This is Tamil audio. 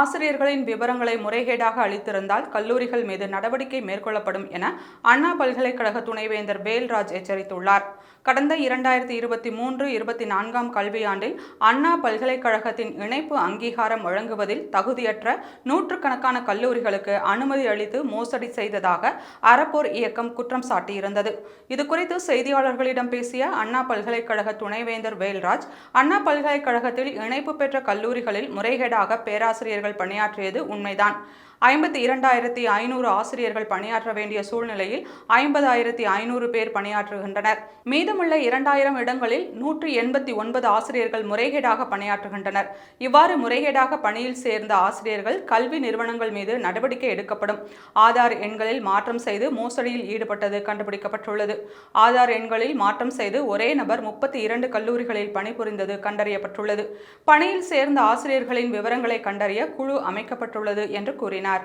ஆசிரியர்களின் விவரங்களை முறைகேடாக அளித்திருந்தால் கல்லூரிகள் மீது நடவடிக்கை மேற்கொள்ளப்படும் என அண்ணா பல்கலைக்கழக துணைவேந்தர் வேல்ராஜ் எச்சரித்துள்ளார். கடந்த இரண்டாயிரத்தி இருபத்தி மூன்று இருபத்தி நான்காம் கல்வியாண்டில் அண்ணா பல்கலைக்கழகத்தின் இணைப்பு அங்கீகாரம் வழங்குவதில் தகுதியற்ற நூற்றுக்கணக்கான கல்லூரிகளுக்கு அனுமதி அளித்து மோசடி செய்ததாக அறப்போர் இயக்கம் குற்றம் சாட்டியிருந்தது. இதுகுறித்து செய்தியாளர்களிடம் பேசிய அண்ணா பல்கலைக்கழக துணைவேந்தர் வேல்ராஜ் அண்ணா பல்கலைக்கழகத்தில் இணைப்பு பெற்ற கல்லூரிகளில் முறைகேடாக பேராசிரியர்கள் ஆசிரியர்கள் பணியாற்றியது உண்மைதான். ஐம்பத்தி இரண்டாயிரத்தி ஐநூறு ஆசிரியர்கள் பணியாற்ற வேண்டிய சூழ்நிலையில் ஐம்பதாயிரத்தி ஐநூறு பேர் பணியாற்றுகின்றனர். மீதமுள்ள இரண்டாயிரம் இடங்களில் நூற்றி எண்பத்தி ஒன்பது ஆசிரியர்கள் முறைகேடாக பணியாற்றுகின்றனர். இவ்வாறு முறைகேடாக பணியில் சேர்ந்த ஆசிரியர்கள் கல்வி நிறுவனங்கள் மீது நடவடிக்கை எடுக்கப்படும். ஆதார் எண்களில் மாற்றம் செய்து மோசடியில் ஈடுபட்டது கண்டுபிடிக்கப்பட்டுள்ளது. ஆதார் எண்களில் மாற்றம் செய்து ஒரே நபர் முப்பத்தி இரண்டு கல்லூரிகளில் பணிபுரிந்தது கண்டறியப்பட்டுள்ளது. பணியில் சேர்ந்த ஆசிரியர்களின் விவரங்களை கண்டறிய குழு அமைக்கப்பட்டுள்ளது என்று கூறினார்.